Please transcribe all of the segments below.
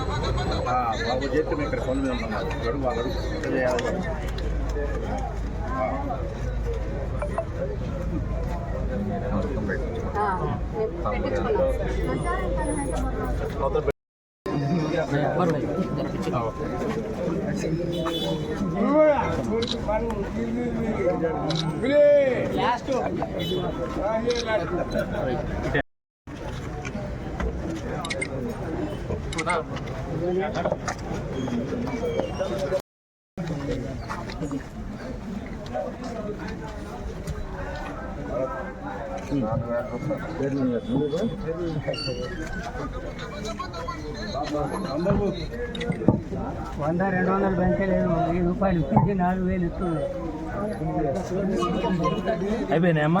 బాబు చేస్తే మేము ఇక్కడ పనులు మీద ఉన్నాం గడువు ఎంత చేయాలి? వంద రెండు వందల బెంచ్ లేదు వెయ్యి రూపాయలు ఇప్పించి నాలుగు వేలు ఇస్తుంది అయిపోయినాయమ్మా.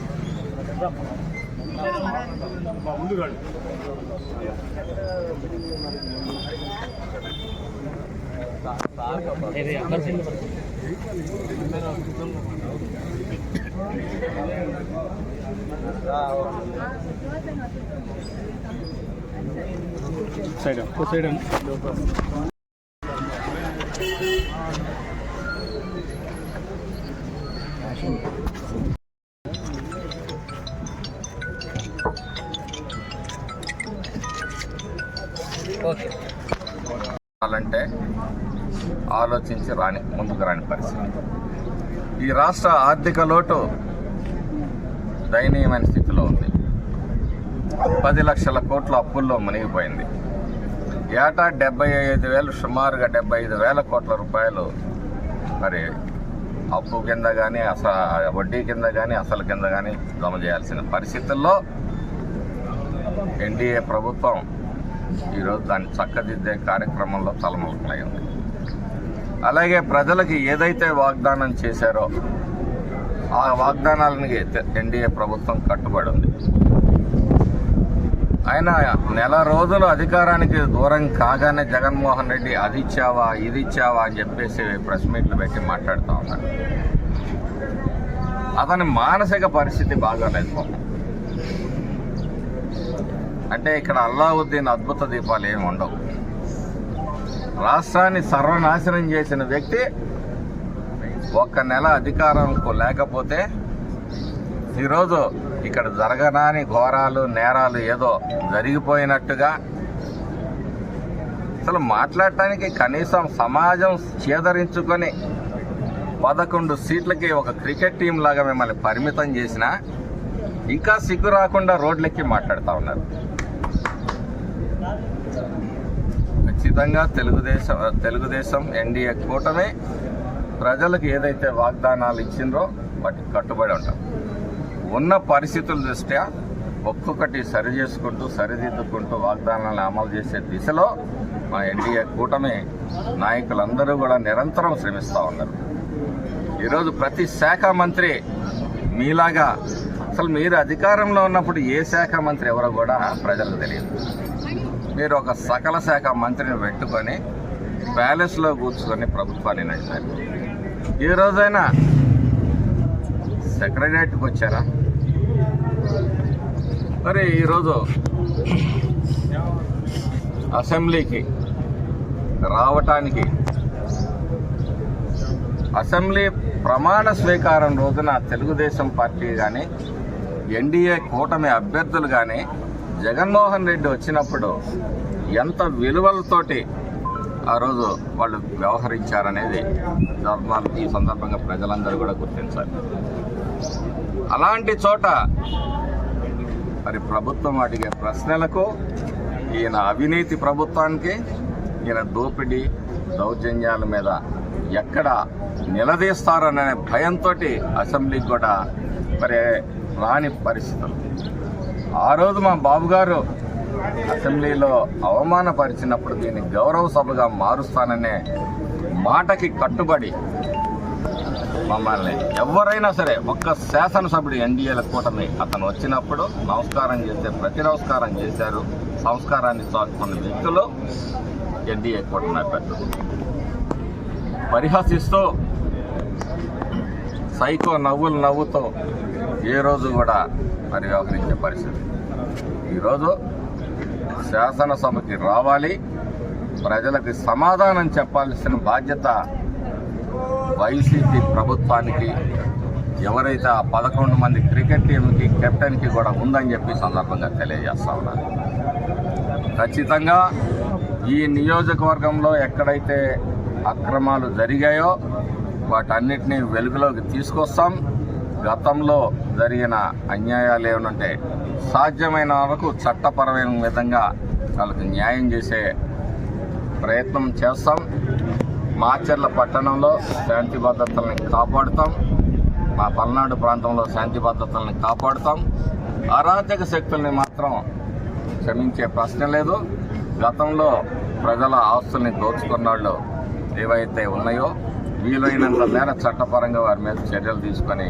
ముందు రండి సైడ్ సైడ్ Thank you. అంటే ఆలోచించి రాని ముందుకు రాని పరిస్థితి. ఈ రాష్ట్ర ఆర్థిక లోటు దయనీయమైన స్థితిలో ఉంది. పది లక్షల కోట్ల అప్పుల్లో మునిగిపోయింది. ఏటా డెబ్బై ఐదు వేలు సుమారుగా డెబ్బై ఐదు వేల కోట్ల రూపాయలు. మరి అప్పు కింద కానీ అస వడ్డీ కింద కానీ అసలు కింద కానీ జమ చేయాల్సిన పరిస్థితుల్లో ఎన్డీఏ ప్రభుత్వం ఈరోజు దాన్ని చక్కదిద్దే కార్యక్రమంలో తలమలకలై ఉంది. అలాగే ప్రజలకి ఏదైతే వాగ్దానం చేశారో ఆ వాగ్దానాలని ఎన్డీఏ ప్రభుత్వం కట్టుబడి ఉంది. ఆయన నెల రోజులు అధికారానికి దూరం కాగానే జగన్మోహన్ రెడ్డి అది ఇచ్చావా ఇది ఇచ్చావా అని చెప్పేసి ప్రెస్ మీట్లు పెట్టి మాట్లాడుతూ ఉన్నాడు అతని మానసిక పరిస్థితి బాగాలేదు అంటే ఇక్కడ అల్లావుద్దీన్ అద్భుత దీపాలు ఏమి ఉండవు. రాష్ట్రాన్ని సర్వనాశనం చేసిన వ్యక్తి ఒక్క నెల అధికారంకు లేకపోతే ఈరోజు ఇక్కడ జరగనాని ఘోరాలు నేరాలు ఏదో జరిగిపోయినట్టుగా అసలు మాట్లాడటానికి కనీసం సమాజం చేదరించుకొని పదకొండు సీట్లకి ఒక క్రికెట్ టీం లాగా మిమ్మల్ని పరిమితం చేసినా ఇంకా సిగ్గు రాకుండా రోడ్లెక్కి మాట్లాడుతూ ఉన్నారు. ఖచ్చితంగా తెలుగుదేశం తెలుగుదేశం ఎన్డీఏ కూటమి ప్రజలకు ఏదైతే వాగ్దానాలు ఇచ్చిందో వాటికి కట్టుబడి ఉంటాం. ఉన్న పరిస్థితుల దృష్ట్యా ఒక్కొక్కటి సరి చేసుకుంటూ సరిదిద్దుకుంటూ వాగ్దానాలను అమలు చేసే దిశలో మా ఎన్డీఏ కూటమి నాయకులందరూ కూడా నిరంతరం శ్రమిస్తూ ఉన్నారు. ఈరోజు ప్రతి శాఖ మంత్రి మీలాగా అసలు మీరు అధికారంలో ఉన్నప్పుడు ఏ శాఖ మంత్రి ఎవరో కూడా ప్రజలకు తెలియదు. మీరు ఒక సకల శాఖ మంత్రిని పెట్టుకొని ప్యాలెస్లో కూర్చుకొని ప్రభుత్వాన్ని నడిపారు. ఈ రోజైనా సెక్రటరియట్కి వచ్చారా? మరి ఈరోజు అసెంబ్లీకి రావటానికి అసెంబ్లీ ప్రమాణ స్వీకారం రోజున తెలుగుదేశం పార్టీ కానీ ఎన్డీఏ కూటమి అభ్యర్థులు కానీ జగన్మోహన్ రెడ్డి వచ్చినప్పుడు ఎంత విలువలతోటి ఆ రోజు వాళ్ళు వ్యవహరించారనేది ధర్మాలు ఈ సందర్భంగా ప్రజలందరూ కూడా గుర్తించాలి. అలాంటి చోట మరి ప్రభుత్వం అడిగే ప్రశ్నలకు ఈయన అవినీతి ప్రభుత్వానికి ఈయన దోపిడీ దౌర్జన్యాల మీద ఎక్కడ నిలదీస్తారనే భయంతో అసెంబ్లీకి కూడా మరి రాని పరిస్థితులు. ఆ రోజు మా బాబు గారు అసెంబ్లీలో అవమానపరిచినప్పుడు దీన్ని గౌరవ సభగా మారుస్తాననే మాటకి కట్టుబడి మమ్మల్ని ఎవరైనా సరే ఒక్క శాసనసభ్యుడు ఎన్డీఏల కూటమి అతను వచ్చినప్పుడు నమస్కారం చేస్తే ప్రతి నమస్కారం చేశారు. సంస్కారాన్ని చాటుకున్న వ్యక్తులు ఎన్డీఏ కూటమి అభ్యర్థులు. పరిహసిస్తూ సైకో నవ్వులు నవ్వుతో ఏ రోజు కూడా మరి వ్యవహరించే పరిస్థితి. ఈరోజు శాసనసభకి రావాలి ప్రజలకు సమాధానం చెప్పాల్సిన బాధ్యత వైసీపీ ప్రభుత్వానికి ఎవరైతే ఆ పదకొండు మంది క్రికెట్ టీంకి కెప్టెన్కి కూడా ఉందని చెప్పి సందర్భంగా తెలియజేస్తా ఉన్నారు ఖచ్చితంగా ఈ నియోజకవర్గంలో ఎక్కడైతే అక్రమాలు జరిగాయో వాటన్నిటినీ వెలుగులోకి తీసుకొస్తాం. గతంలో జరిగిన అన్యాయాలు ఏమనంటే సాధ్యమైన వరకు చట్టపరమైన విధంగా వాళ్ళకి న్యాయం చేసే ప్రయత్నం చేస్తాం. మాచర్ల పట్టణంలో శాంతి భద్రతల్ని కాపాడుతాం. మా పల్నాడు ప్రాంతంలో శాంతి భద్రతల్ని కాపాడుతాం. అరాచక శక్తుల్ని మాత్రం క్షమించే ప్రశ్న లేదు. గతంలో ప్రజల ఆస్తుల్ని దోచుకున్న వాళ్ళు ఏవైతే ఉన్నాయో వీలైనంత మేర చట్టపరంగా వారి మీద చర్యలు తీసుకొని